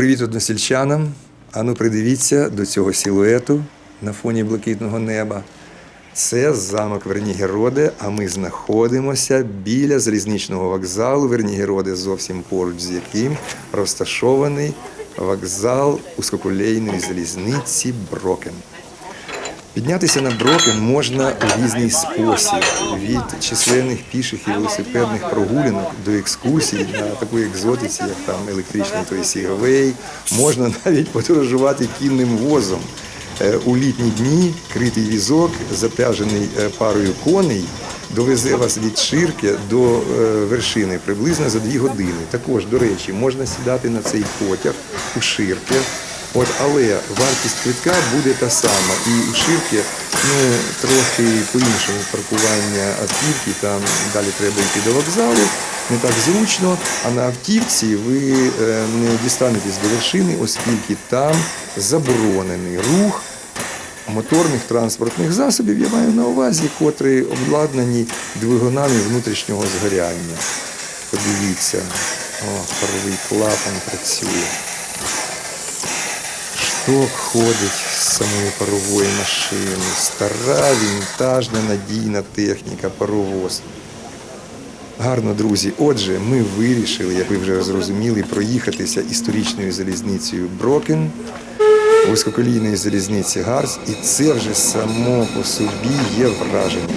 Привіт односельчанам. Ану, придивіться до цього силуету на фоні блакитного неба. Це замок Вернігероде, а ми знаходимося біля залізничного вокзалу Вернігероде, зовсім поруч з яким розташований вокзал узкоколейної залізниці Брокен. Піднятися на Брокен можна у різний спосіб від численних піших і велосипедних прогулянок до екскурсій на такої екзотиці, як там електричний той Сігавей. Можна навіть подорожувати кінним возом. Е, У літні дні критий візок, запряжений е, парою коней, довезе вас від ширки до е, вершини приблизно за дві години. Також, до речі, можна сідати на цей потяг у ширки. От, але вартість квитка буде та сама. І у ширки ну, трохи по-іншому паркування автівки, там далі треба йти до вокзалу, не так зручно. А на автівці ви е, не дістанетесь до вершини, оскільки там заборонений рух моторних транспортних засобів, я маю на увазі, котрі обладнані двигунами внутрішнього згоряння. Подивіться, о, паровий клапан працює. Шток ходить з самої парової машини. Стара, вінтажна, надійна техніка, паровоз. Гарно, друзі. Отже, ми вирішили, як ви вже зрозуміли, проїхатися історичною залізницею Брокен, вузькоколійної залізниці Гарс, і це вже само по собі є враження.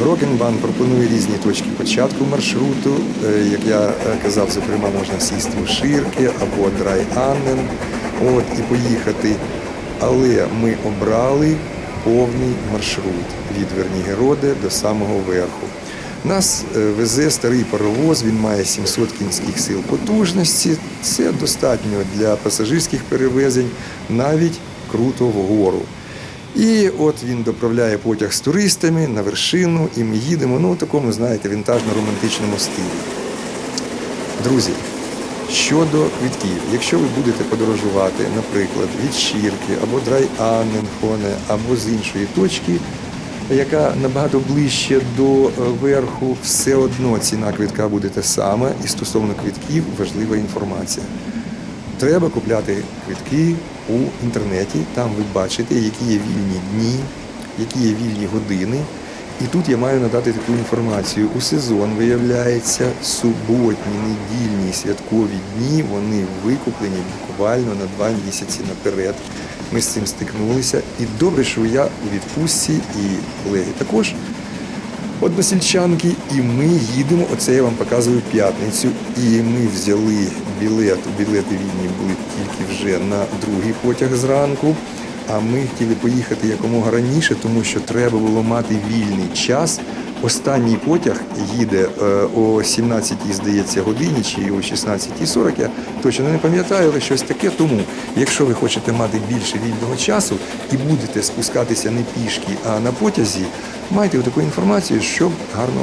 Брокенбан пропонує різні точки початку маршруту. Е, Як я е, казав, зокрема, можна сісти у Ширки або Драй-Аннен от, і поїхати. Але ми обрали повний маршрут від Вернігероде до самого верху. Нас е, везе старий паровоз, він має 700 кінських сил потужності. Це достатньо для пасажирських перевезень, навіть круто вгору. І от він доправляє потяг з туристами на вершину, і ми їдемо ну, у такому, знаєте, вінтажно-романтичному стилі. Друзі, щодо квитків, якщо ви будете подорожувати, наприклад, від Щірки або Драй-Анненхоне, або з іншої точки, яка набагато ближче до е, верху, все одно ціна квитка буде та сама, і стосовно квитків важлива інформація. Треба купляти квитки у інтернеті. Там ви бачите, які є вільні дні, які є вільні години. І тут я маю надати таку інформацію. У сезон виявляється суботні, недільні святкові дні. Вони викуплені буквально на два місяці наперед. Ми з цим стикнулися. І добре, що я у відпустці, і колеги також односельчанки, і ми їдемо. Оце я вам показую п'ятницю. І ми взяли білет. Білети вільні були тільки вже на другий потяг зранку. А ми хотіли поїхати якомога раніше, тому що треба було мати вільний час. Останній потяг їде е, о 17 здається, годині чи о 16.40, я точно не пам'ятаю, але щось таке. Тому, якщо ви хочете мати більше вільного часу і будете спускатися не пішки, а на потязі, майте таку інформацію, щоб гарно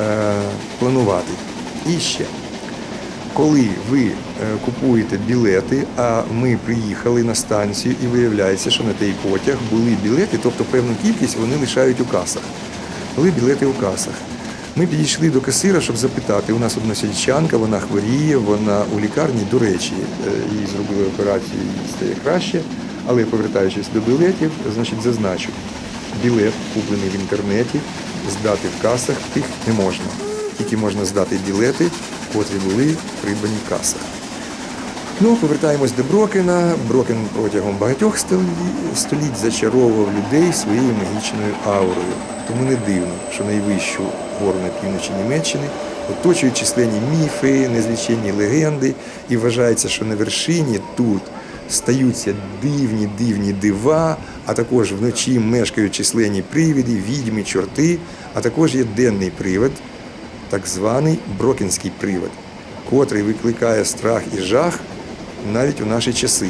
е, планувати. І ще. Коли ви е, купуєте білети, а ми приїхали на станцію і виявляється, що на той потяг були білети, тобто певну кількість вони лишають у касах. Були білети у касах. Ми підійшли до касира, щоб запитати. У нас односельчанка, вона хворіє, вона у лікарні, до речі, е, їй зробили операцію, їй стає краще. Але повертаючись до білетів, значить зазначу, білет, куплений в інтернеті, здати в касах тих не можна. Тільки можна здати білети, котрі були придбані в касах. Ну, повертаємось до Брокена. Брокен протягом багатьох століть зачаровував людей своєю магічною аурою. Тому не дивно, що найвищу гору на півночі Німеччини оточують численні міфи, незліченні легенди, і вважається, що на вершині тут стаються дивні дивні дива, а також вночі мешкають численні привиди, відьми, чорти, а також є денний привид, так званий Брокінський привид, котрий викликає страх і жах навіть у наші часи.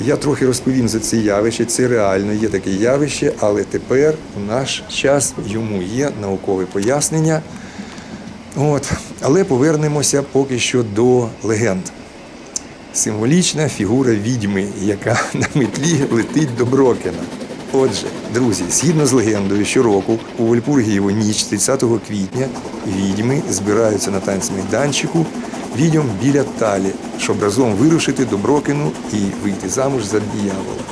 Я трохи розповім за це явище. Це реально є таке явище, але тепер у наш час йому є наукове пояснення. От. Але повернемося поки що до легенд. Символічна фігура відьми, яка на метлі летить до Брокена. Отже, друзі, згідно з легендою, щороку у Вольпургієву ніч 30 квітня відьми збираються на танцмайданчику відьом біля талі, щоб разом вирушити до Брокену і вийти замуж за диявола.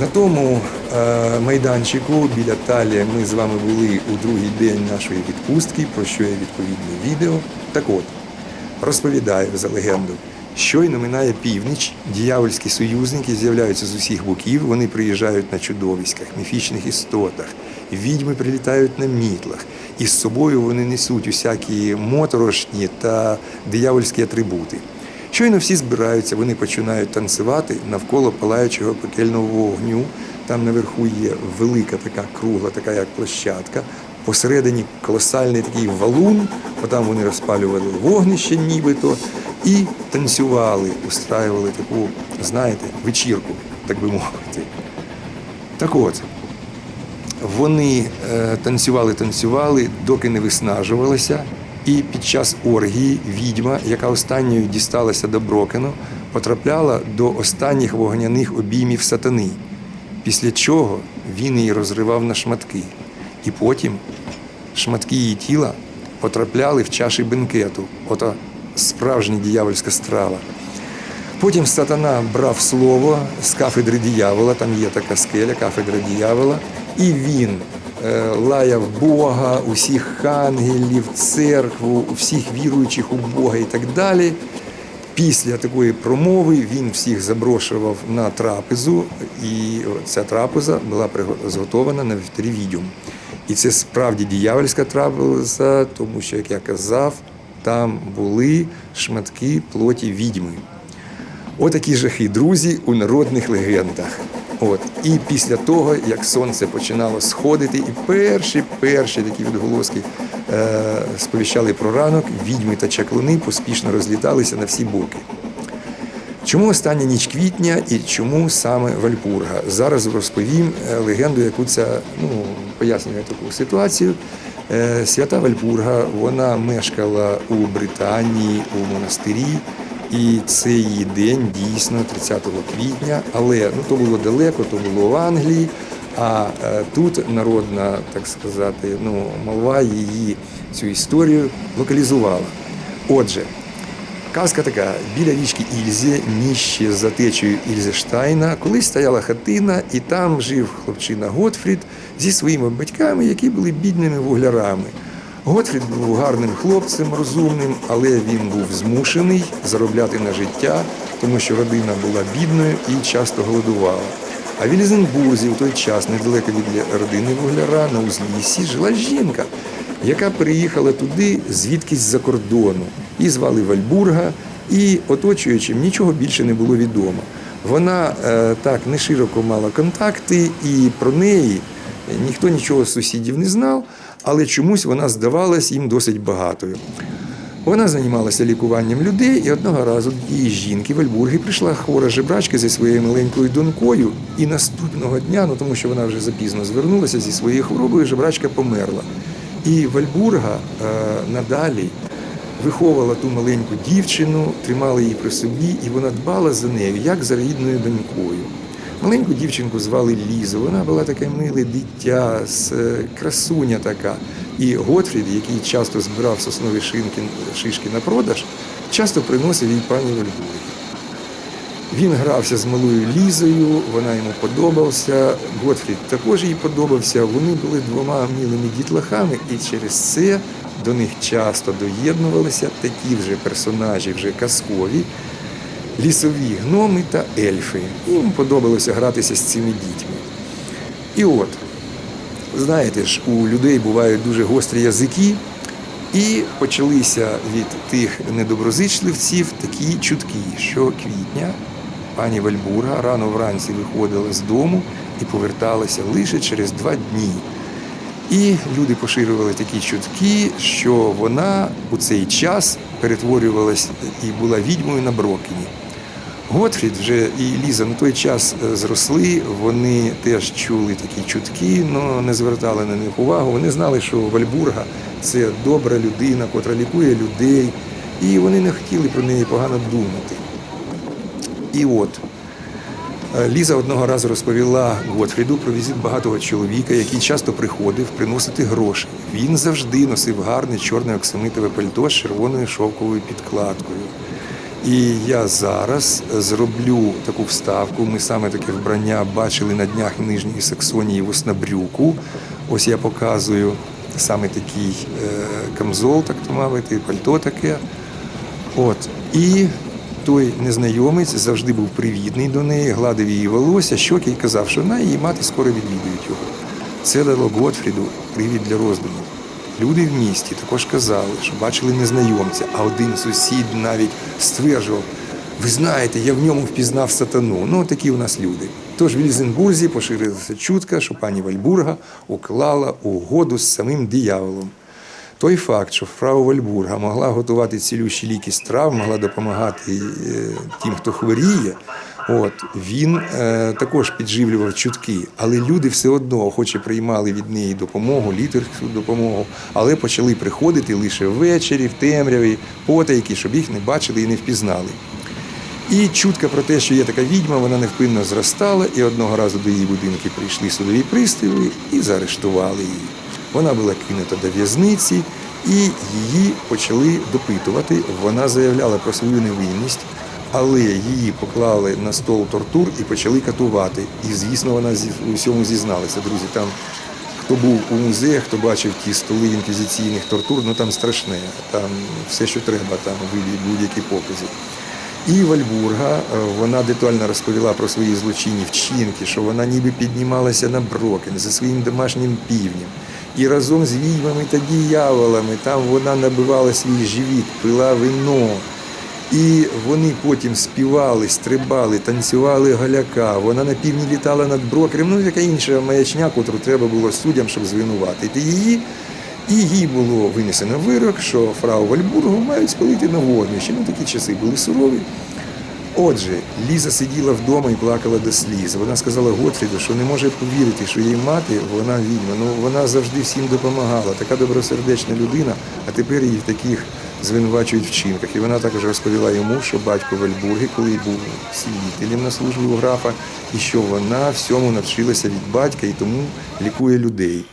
На тому е, майданчику біля Талі ми з вами були у другий день нашої відпустки, про що є відповідне відео. Так от, розповідаю за легенду. Щойно минає північ, діявольські союзники з'являються з усіх боків, вони приїжджають на чудовиськах, міфічних істотах, відьми прилітають на мітлах, і з собою вони несуть усякі моторошні та диявольські атрибути. Щойно всі збираються, вони починають танцювати навколо палаючого пекельного вогню. Там наверху є велика така кругла, така як площадка. Посередині колосальний такий валун, отам вони розпалювали вогнище нібито і танцювали, устраювали таку, знаєте, вечірку, так би мовити. Так от, вони е, танцювали, танцювали, доки не виснажувалися. І під час оргії відьма, яка останньою дісталася до Брокену, потрапляла до останніх вогняних обіймів сатани, після чого він її розривав на шматки. І потім шматки її тіла потрапляли в чаші бенкету, ото справжня диявольська страва. Потім сатана брав слово з кафедри диявола, там є така скеля, кафедра диявола, і він е, лаяв Бога, усіх ангелів, церкву, всіх віруючих у Бога і так далі. Після такої промови він всіх запрошував на трапезу, і ця трапеза була зготована на вівторі відьом. І це справді диявольська трапеза, тому що, як я казав, там були шматки плоті відьми. Отакі жахи, друзі, у народних легендах. От. І після того, як сонце починало сходити, і перші перші такі відголоски е, сповіщали про ранок, відьми та чаклуни поспішно розліталися на всі боки. Чому остання ніч квітня і чому саме Вальпурга? Зараз розповім е, легенду, яку це ну, пояснює таку ситуацію. Е, Свята Вальпурга вона мешкала у Британії, у монастирі. І цей її день дійсно 30 квітня, але ну то було далеко, то було в Англії. А е, тут народна, так сказати, ну молва її цю історію локалізувала. Отже, казка така: біля річки Ільзі, ніще за течею Ільзештайна, колись стояла хатина, і там жив хлопчина Готфрід зі своїми батьками, які були бідними вуглярами. Готфрід був гарним хлопцем, розумним, але він був змушений заробляти на життя, тому що родина була бідною і часто голодувала. А в Ілізенбурзі в той час, недалеко від родини вугляра, на узліссі, жила жінка, яка приїхала туди звідкись з-за кордону. Її звали Вальбурга, і оточуючим нічого більше не було відомо. Вона е, так не широко мала контакти, і про неї ніхто нічого з сусідів не знав але чомусь вона здавалась їм досить багатою. Вона займалася лікуванням людей, і одного разу її жінки в Альбургі прийшла хвора жебрачка зі своєю маленькою донькою, і наступного дня, ну тому що вона вже запізно звернулася зі своєю хворобою, жебрачка померла. І Вальбурга е, надалі виховувала ту маленьку дівчину, тримала її при собі, і вона дбала за нею, як за рідною донькою. Маленьку дівчинку звали Лізу. Вона була таке миле дитя, красуня така. І Готфрід, який часто збирав соснові шинки, шишки на продаж, часто приносив їй пані Вальбургі. Він грався з малою Лізою, вона йому подобався. Готфрід також їй подобався. Вони були двома милими дітлахами, і через це до них часто доєднувалися такі вже персонажі, вже казкові лісові гноми та ельфи. Їм подобалося гратися з цими дітьми. І от, знаєте ж, у людей бувають дуже гострі язики, і почалися від тих недоброзичливців такі чутки, що квітня пані Вальбурга рано вранці виходила з дому і поверталася лише через два дні. І люди поширювали такі чутки, що вона у цей час перетворювалася і була відьмою на Брокені. Готфрід вже і Ліза на той час е, зросли, вони теж чули такі чутки, але не звертали на них увагу. Вони знали, що Вальбурга це добра людина, котра лікує людей, і вони не хотіли про неї погано думати. І от Е, Ліза одного разу розповіла Готфріду про візит багатого чоловіка, який часто приходив приносити гроші. Він завжди носив гарне чорне оксамитове пальто з червоною шовковою підкладкою. І я зараз зроблю таку вставку. Ми саме таке вбрання бачили на днях Нижньої Саксонії в Оснабрюку. Ось я показую саме такий е, камзол, так то мовити, пальто таке. От. І той незнайомець завжди був привітний до неї, гладив її волосся, щоки і казав, що вона її мати скоро відвідують його. Це дало Готфріду привід для роздумів. Люди в місті також казали, що бачили незнайомця, а один сусід навіть стверджував: ви знаєте, я в ньому впізнав сатану. Ну, такі у нас люди. Тож в Лізенбурзі поширилася чутка, що пані Вальбурга уклала угоду з самим дияволом. Той факт, що фрау Вальбурга могла готувати цілющі ліки з трав, могла допомагати е, тим, хто хворіє. От він е, також підживлював чутки, але люди все одно охоче приймали від неї допомогу, літерську допомогу, але почали приходити лише ввечері, в темряві, потайки, щоб їх не бачили і не впізнали. І чутка про те, що є така відьма, вона невпинно зростала, і одного разу до її будинки прийшли судові пристави і заарештували її. Вона була кинута до в'язниці, і її почали допитувати. Вона заявляла про свою невинність, але її поклали на стол тортур і почали катувати. І, звісно, вона у всьому зізналася. Друзі, там хто був у музеях, хто бачив ті столи інквізиційних тортур, ну там страшне, там все, що треба, там будь-які покази. І Вальбурга е, вона детально розповіла про свої злочинні вчинки, що вона ніби піднімалася на Брокен за своїм домашнім півнем. І разом з відьмами та діяволами там вона набивала свій живіт, пила вино. І вони потім співали, стрибали, танцювали галяка. Вона на півдні літала над брокером. Ну, яка інша маячня, котру треба було суддям, щоб звинуватити її. І їй було винесено вирок, що фрау Вальбургу мають спалити на вогнищі. Ну, такі часи були сурові. Отже, Ліза сиділа вдома і плакала до сліз. Вона сказала Готфріду, що не може повірити, що її мати, вона відьма. Ну вона завжди всім допомагала. Така добросердечна людина, а тепер її в таких звинувачують вчинках. І вона також розповіла йому, що батько Вальбурги, коли був свідетелем на службі у графа, і що вона всьому навчилася від батька і тому лікує людей.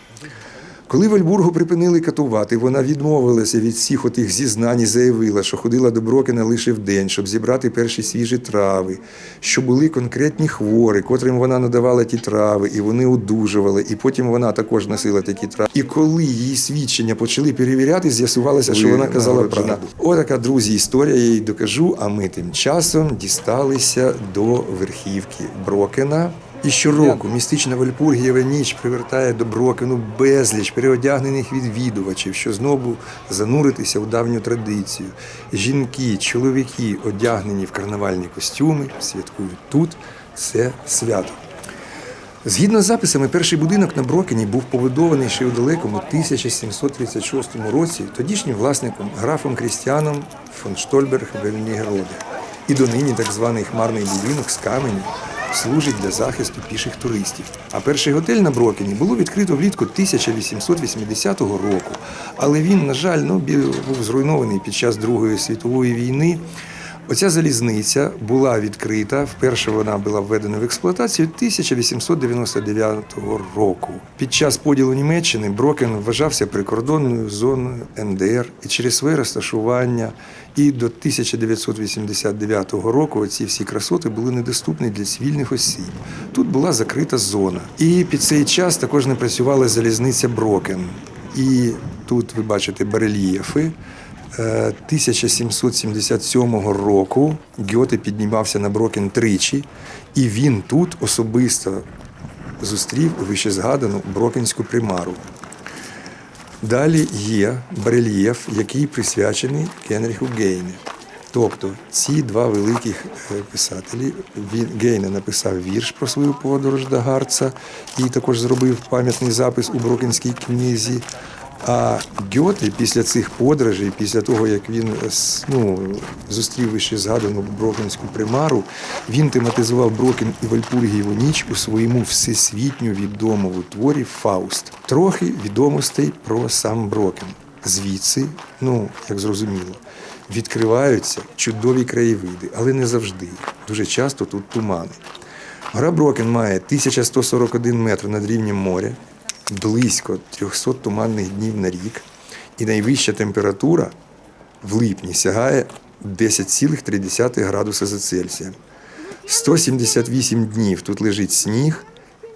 Коли Вальбургу припинили катувати, вона відмовилася від всіх отих зізнань і заявила, що ходила до Брокена лише вдень, щоб зібрати перші свіжі трави, що були конкретні хворі, котрим вона надавала ті трави, і вони одужували. І потім вона також носила такі трави. І коли її свідчення почали перевіряти, з'ясувалося, що вона казала правду. Отака, друзі, історія, я їй докажу. А ми тим часом дісталися до верхівки Брокена. І щороку містична Вальпургієва ніч привертає до Брокену безліч переодягнених відвідувачів, що знову зануритися у давню традицію. Жінки, чоловіки, одягнені в карнавальні костюми, святкують тут це свято. Згідно з записами, перший будинок на Брокені був побудований ще у далекому 1736 році тодішнім власником графом Крістіаном фон Штольберг Вельнігероде. І донині так званий хмарний будинок з каменю служить для захисту піших туристів. А перший готель на Брокені було відкрито влітку 1880 року. Але він, на жаль, ну, був зруйнований під час Другої світової війни. Оця залізниця була відкрита. Вперше вона була введена в експлуатацію 1899 року. Під час поділу Німеччини Брокен вважався прикордонною зоною НДР і через своє розташування і до 1989 року ці всі красоти були недоступні для цивільних осіб. Тут була закрита зона. І під цей час також не працювала залізниця Брокен. І тут ви бачите барельєфи. Е, 1777 року Гьоте піднімався на Брокен тричі, і він тут особисто зустрів вищезгадану Брокенську примару. Далі є барельєф, який присвячений Генріху Гейне. Тобто ці два великих е, писателі. Він Гейне написав вірш про свою подорож до Гарца і також зробив пам'ятний запис у Брокенській книзі. А Гьоте після цих подорожей, після того як він е, ну, зустрів вище згадану Брокенську примару, він тематизував Брокен і Вальпургієву ніч у своєму всесвітньо відомому творі Фауст. Трохи відомостей про сам Брокен. Звідси, ну як зрозуміло, відкриваються чудові краєвиди, але не завжди. Дуже часто тут тумани. Гора Брокен має 1141 метр над рівнем моря, близько 300 туманних днів на рік, і найвища температура в липні сягає 10,3 градуса за Цельсієм. 178 днів тут лежить сніг,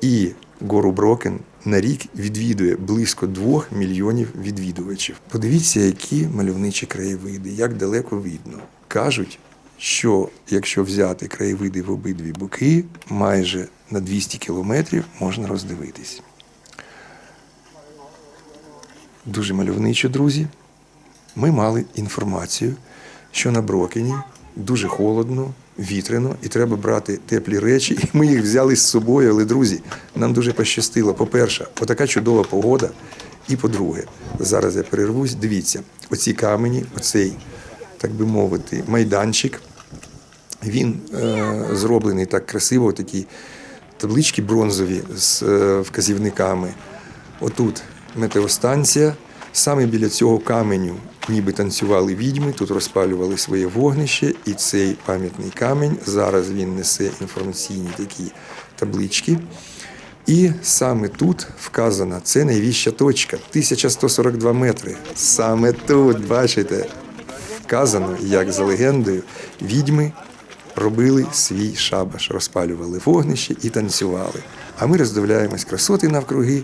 і гору Брокен на рік відвідує близько 2 мільйонів відвідувачів. Подивіться, які мальовничі краєвиди, як далеко видно. Кажуть, що якщо взяти краєвиди в обидві боки, майже на 200 кілометрів можна роздивитись. Дуже мальовничо, друзі. Ми мали інформацію, що на Брокені дуже холодно, вітряно, і треба брати теплі речі. І ми їх взяли з собою. Але, друзі, нам дуже пощастило. По-перше, отака чудова погода. І по-друге, зараз я перервусь. Дивіться, оці камені, оцей, так би мовити, майданчик. Він е, зроблений так красиво, такі таблички бронзові з е, вказівниками. Отут метеостанція. Саме біля цього каменю ніби танцювали відьми, тут розпалювали своє вогнище, і цей пам'ятний камінь зараз він несе інформаційні такі таблички. І саме тут вказана це найвища точка 1142 метри. Саме тут, бачите, вказано, як за легендою, відьми робили свій шабаш, розпалювали вогнище і танцювали. А ми роздивляємось красоти навкруги.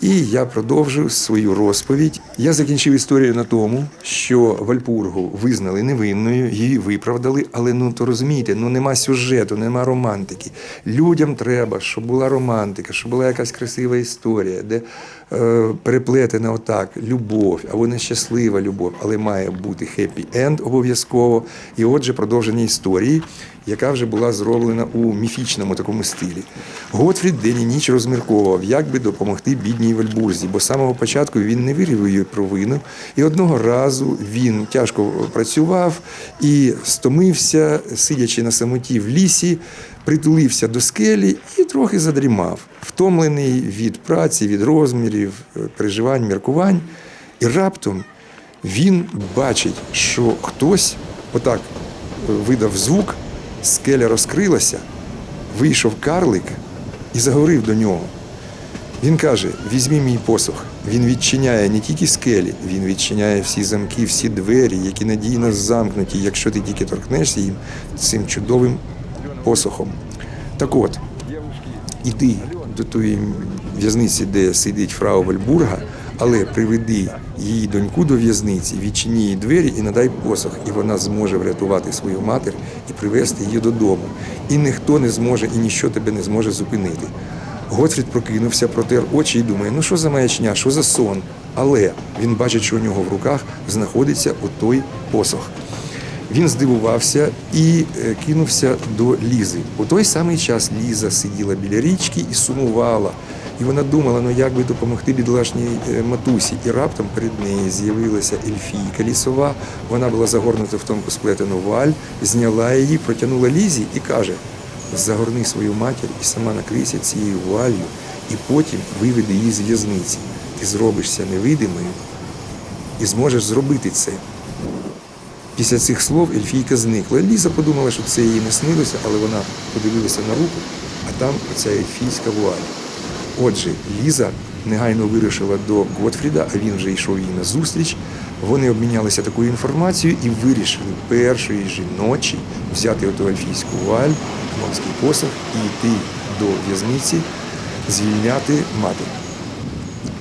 І я продовжу свою розповідь. Я закінчив історію на тому, що Вальпургу визнали невинною, її виправдали, але ну то розумієте, ну нема сюжету, нема романтики. Людям треба, щоб була романтика, щоб була якась красива історія, де переплетена отак любов або нещаслива любов, але має бути хеппі-енд обов'язково. І отже, продовження історії, яка вже була зроблена у міфічному такому стилі. Готфрід день і ніч розмірковував, як би допомогти бідній Вальбурзі, бо з самого початку він не вірив її провину. І одного разу він тяжко працював і стомився, сидячи на самоті в лісі, притулився до скелі і трохи задрімав, втомлений від праці, від розмірів, переживань, міркувань. І раптом він бачить, що хтось отак видав звук, скеля розкрилася, вийшов карлик і заговорив до нього. Він каже: візьми мій посох. Він відчиняє не тільки скелі, він відчиняє всі замки, всі двері, які надійно замкнуті, якщо ти тільки торкнешся їм цим чудовим посохом. Так от, іди до тої в'язниці, де сидить фрау Вальбурга, але приведи її доньку до в'язниці, відчини їй двері і надай посох, і вона зможе врятувати свою матір і привезти її додому. І ніхто не зможе, і ніщо тебе не зможе зупинити. Готфрід прокинувся, протер очі і думає, ну що за маячня, що за сон? Але він бачить, що у нього в руках знаходиться отой посох. Він здивувався і е, кинувся до Лізи. У той самий час Ліза сиділа біля річки і сумувала. І вона думала, ну як би допомогти бідолашній е, матусі. І раптом перед нею з'явилася ельфійка лісова. Вона була загорнута в тонку сплетену валь, зняла її, протягнула Лізі і каже: загорни свою матір і сама накрийся цією валлю, і потім виведи її з в'язниці. Ти зробишся невидимою і зможеш зробити це. Після цих слов Ельфійка зникла. Ліза подумала, що це їй не снилося, але вона подивилася на руку, а там оця ельфійська вуаль. Отже, Ліза негайно вирушила до Готфріда, а він вже йшов їй на зустріч. Вони обмінялися такою інформацією і вирішили першої ж ночі взяти оту ельфійську вуаль, морський посох і йти до в'язниці, звільняти матір.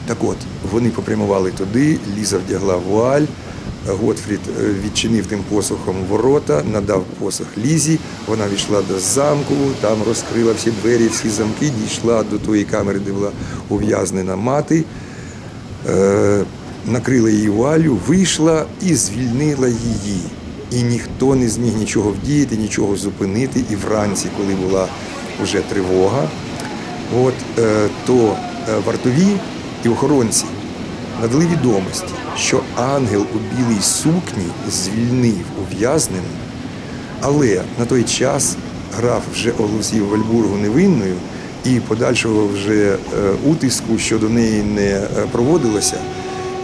Так от, вони попрямували туди, Ліза вдягла вуаль, Готфрід е, відчинив тим посохом ворота, надав посох Лізі. Вона війшла до замку, там розкрила всі двері, всі замки, дійшла до тої камери, де була ув'язнена мати, е, накрила її вуалю, вийшла і звільнила її. І ніхто не зміг нічого вдіяти, нічого зупинити. І вранці, коли була вже тривога, от, е, то вартові і охоронці надали відомості, що ангел у білій сукні звільнив ув'язнену, але на той час граф вже оголосив Вальбургу невинною і подальшого вже е, утиску щодо неї не е, проводилося.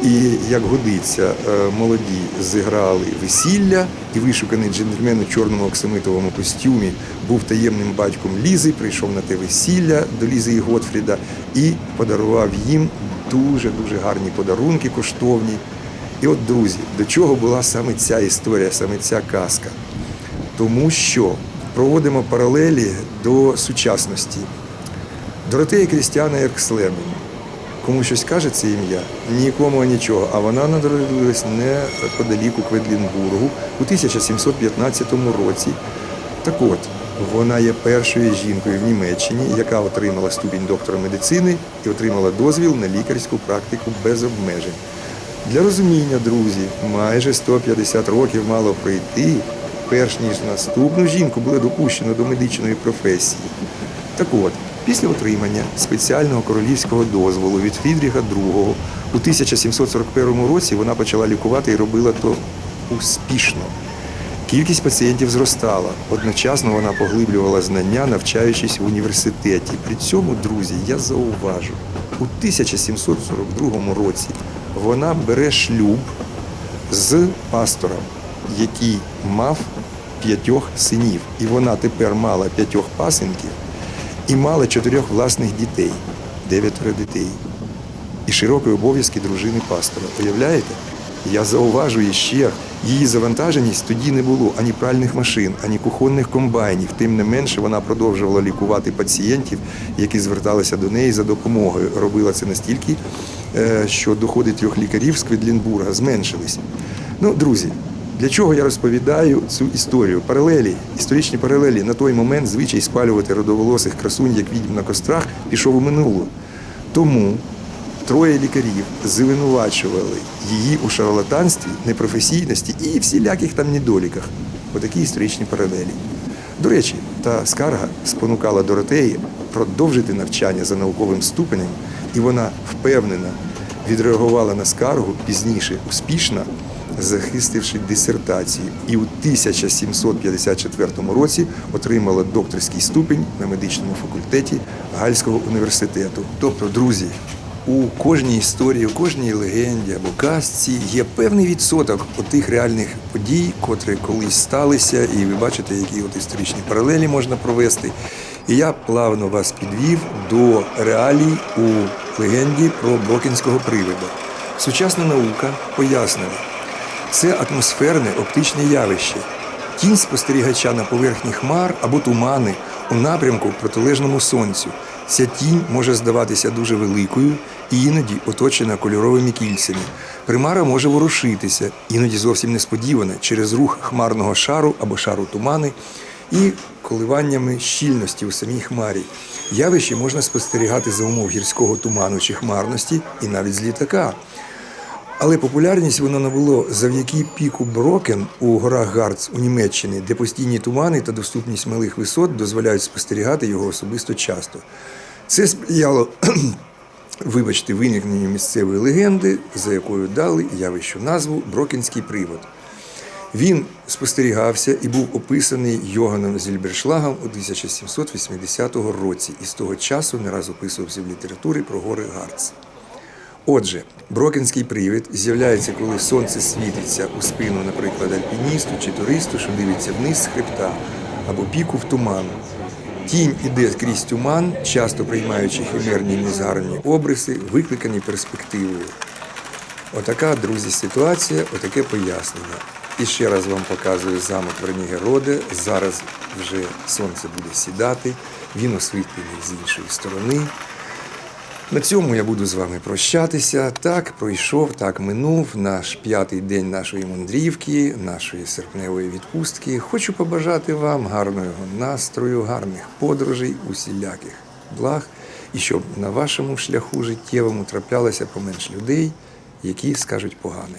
І як годиться, е, молоді зіграли весілля, і вишуканий джентльмен у чорному оксамитовому костюмі був таємним батьком Лізи, прийшов на те весілля до Лізи і Готфріда і подарував їм дуже дуже гарні подарунки коштовні. І от, друзі, до чого була саме ця історія, саме ця казка? Тому що проводимо паралелі до сучасності. Доротея Крістіана Еркслемін. Кому щось каже це ім'я? Нікому нічого. А вона народилась неподалік у Кведлінбургу у 1715 році. Так от, вона є першою жінкою в Німеччині, яка отримала ступінь доктора медицини і отримала дозвіл на лікарську практику без обмежень. Для розуміння, друзі, майже 150 років мало пройти, перш ніж наступну жінку було допущено до медичної професії. Так от, після отримання спеціального королівського дозволу від Фрідріха II у 1741 році вона почала лікувати і робила то успішно. Кількість пацієнтів зростала. Одночасно вона поглиблювала знання, навчаючись в університеті. При цьому, друзі, я зауважу, у 1742 році вона бере шлюб з пастором, який мав п'ятьох синів. І вона тепер мала п'ятьох пасенків і мала чотирьох власних дітей, дев'ятеро дітей. І широкі обов'язки дружини пастора. Уявляєте? Я зауважую ще, її завантаженість тоді не було ані пральних машин, ані кухонних комбайнів. Тим не менше, вона продовжувала лікувати пацієнтів, які зверталися до неї за допомогою. Робила це настільки, е, що доходи трьох лікарів з Кведлінбурга зменшились. Ну, друзі, для чого я розповідаю цю історію? Паралелі, історичні паралелі на той момент звичай спалювати родоволосих красунь, як відьм на кострах, пішов у минулу. Тому троє лікарів звинувачували її у шарлатанстві, непрофесійності і всіляких там недоліках. Отакі історичні паралелі. До речі, та скарга спонукала Доротеї продовжити навчання за науковим ступенем, і вона впевнена відреагувала на скаргу пізніше успішно, захистивши дисертацію. І у 1754 році отримала докторський ступінь на медичному факультеті Гальського університету. Тобто, друзі, у кожній історії, у кожній легенді або казці є певний відсоток тих реальних подій, котрі колись сталися, і ви бачите, які от історичні паралелі можна провести. І я плавно вас підвів до реалій у легенді про Брокінського привида. Сучасна наука пояснила, це атмосферне оптичне явище. Тінь спостерігача на поверхні хмар або тумани у напрямку протилежному сонцю. Ця тінь може здаватися дуже великою і іноді оточена кольоровими кільцями. Примара може ворушитися, іноді зовсім несподівано, через рух хмарного шару або шару тумани і коливаннями щільності у самій хмарі. Явище можна спостерігати за умов гірського туману чи хмарності і навіть з літака. Але популярність воно набуло завдяки піку Брокен у горах Гарц у Німеччині, де постійні тумани та доступність малих висот дозволяють спостерігати його особисто часто. Це сприяло, вибачте, виникненню місцевої легенди, за якою дали явищу назву Брокінський привод. Він спостерігався і був описаний Йоганом Зільбершлагом у 1780 році і з того часу не раз описувався в літературі про гори Гарц. Отже, брокінський привід з'являється, коли сонце світиться у спину, наприклад, альпіністу чи туристу, що дивиться вниз з хребта або піку в туман. Тінь іде крізь туман, часто приймаючи химерні незгарні обриси, викликані перспективою. Отака, друзі, ситуація, отаке пояснення. І ще раз вам показую замок Вернігероде. Зараз вже сонце буде сідати, він освітлений з іншої сторони. На цьому я буду з вами прощатися. Так пройшов, так минув наш п'ятий день нашої мандрівки, нашої серпневої відпустки. Хочу побажати вам гарного настрою, гарних подорожей, усіляких благ, і щоб на вашому шляху життєвому траплялося поменш людей, які скажуть погане.